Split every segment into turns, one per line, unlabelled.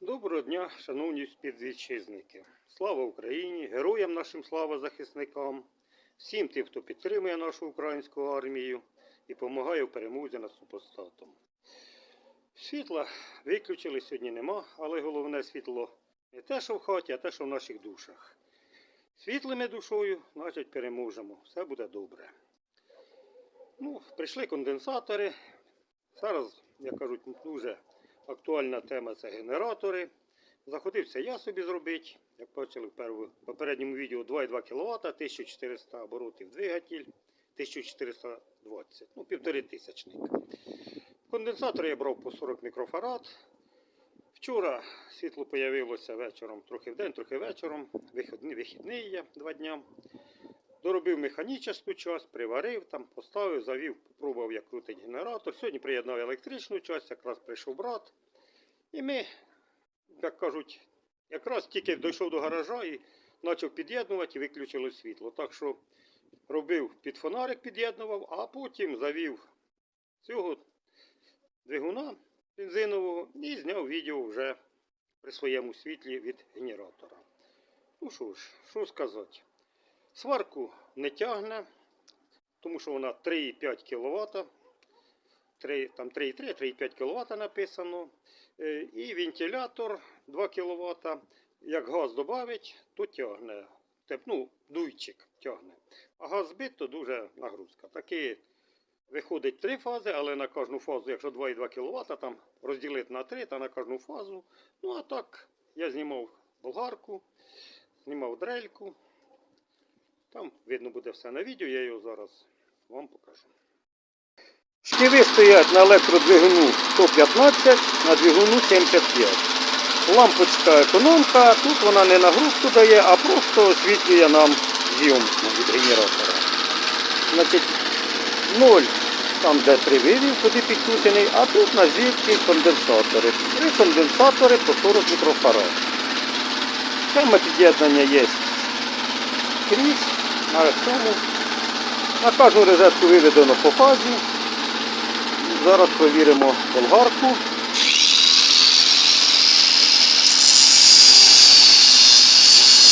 Доброго дня, шановні співвітчизники. Слава Україні! Героям нашим слава захисникам, всім тим, хто підтримує нашу українську армію і допомагає в перемозі над супостатом. Світла виключили сьогодні нема, але головне світло не те, що в хаті, а те, що в наших душах. Світлими душою, значить, переможемо. Все буде добре. Ну, прийшли конденсатори. Зараз, як кажуть, дуже актуальна тема це генератори. Заходився я собі зробити, як бачили в попередньому відео 2,2 кВт, 1400 оборотів двигатель, 1420, ну, півтори тисячник. Конденсатор я брав по 40 мікрофарад. Вчора світло появилося вечором, трохи вдень, трохи вечором. Вихідний, вихідний є два дня. Доробив механічну часть, приварив, там поставив, завів, попробував, як крутить генератор. Сьогодні приєднав електричну часть, якраз прийшов брат. І ми, як кажуть, якраз тільки дійшов до гаража і почав під'єднувати і виключило світло. Так що робив під фонарик, під'єднував, а потім завів цього двигуна бензинового і зняв відео вже при своєму світлі від генератора. Ну що ж, що сказати. Сварку не тягне, тому що вона 3,5 кВт. 3, там 3,3, 3,5 кВт написано. Е, І вентилятор 2 кВт. Як газ додавить, то тягне. Ну, дуйчик тягне. А газ збит, то дуже нагрузка. Таки виходить три фази, але на кожну фазу, якщо 2,2 кВт, там розділити на 3, та на кожну фазу. Ну а так, я знімав болгарку, знімав дрельку. Там видно буде все на відео, я його зараз вам покажу. Шківи стоять на електродвигуну 115, на двигуну 75. Лампочка економка, тут вона не нагрузку дає, а просто освітлює нам зйомку від генератора. Значить, 0 там, де три вивів, куди підключений, а тут на звідки конденсатори. Три конденсатори по 40 мікрофарад. Саме під'єднання є скрізь на цьому. На кожну розетку виведено по фазі. Зараз провіримо болгарку.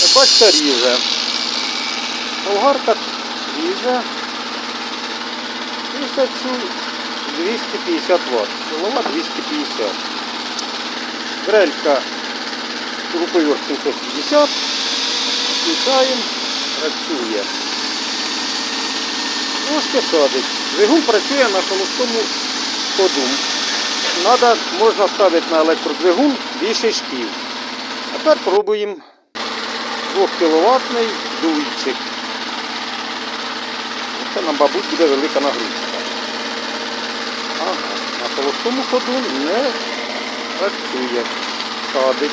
Як Бачите, ріже. Болгарка ріже 1250 Вт. Голова 250. Грелька групою 750. Включаємо, працює. Трошки садить. Двигун працює на холостому ходу. Надо, можна ставити на електродвигун більше шків. Тепер пробуємо 2 кВт дуйчик. Це нам, мабуть, буде велика нагрузка. Ага, на холостому ходу не працює. Садить.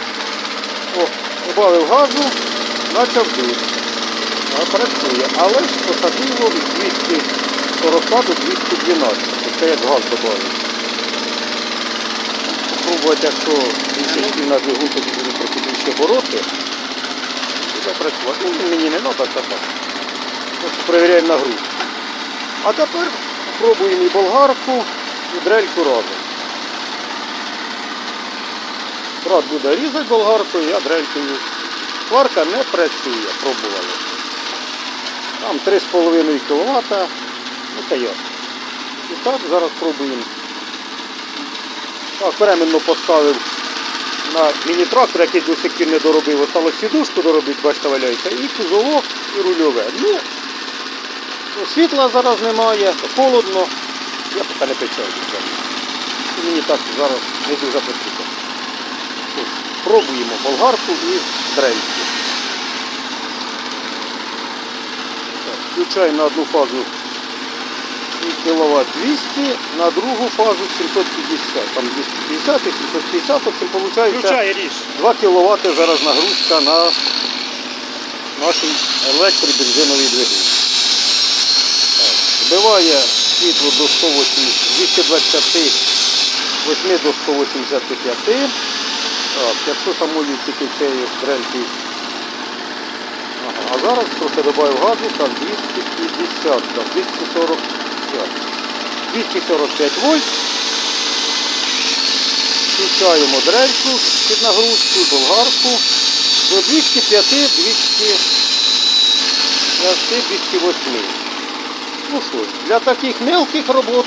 О, додав газу, почав дути. А, Працює, але ж посадило від 240 до 212. Це як газ додали. Спробувати, якщо більше на двигун, тоді буде трохи більше обороти. Буде працювати. Ну, мені не треба це так. Просто перевіряємо нагрузку. А тепер спробуємо і болгарку, і дрельку разом. Брат буде різати болгаркою, я дрелькою. Сварка не працює, пробували. Там 3,5 кВт. Ну це ясно. І так, зараз пробуємо. Так, временно поставив на міні-трактор, який до сих пір не доробив. Осталось сідушку доробити, бачите, валяється, і кузовок, і рульове. Ну, ну, світла зараз немає, холодно. Я поки не печаю. І мені так зараз не дуже потрібно. Пробуємо болгарку і дрельку. Так, на одну фазу кВт 200, на другу фазу 750. Там 250 і 750, тобто виходить
Включай
2 кВт зараз нагрузка на наш електробензиновий двигун. Так, Збиває світло до 180, 228 до 185. Так, якщо самою тільки цією дрелькою. А зараз трохи додаю газу, там 250, там 245. 245 вольт. Включаємо дрельку під нагрузку, болгарку до 205, 200, 208. Ну що, для таких мелких робот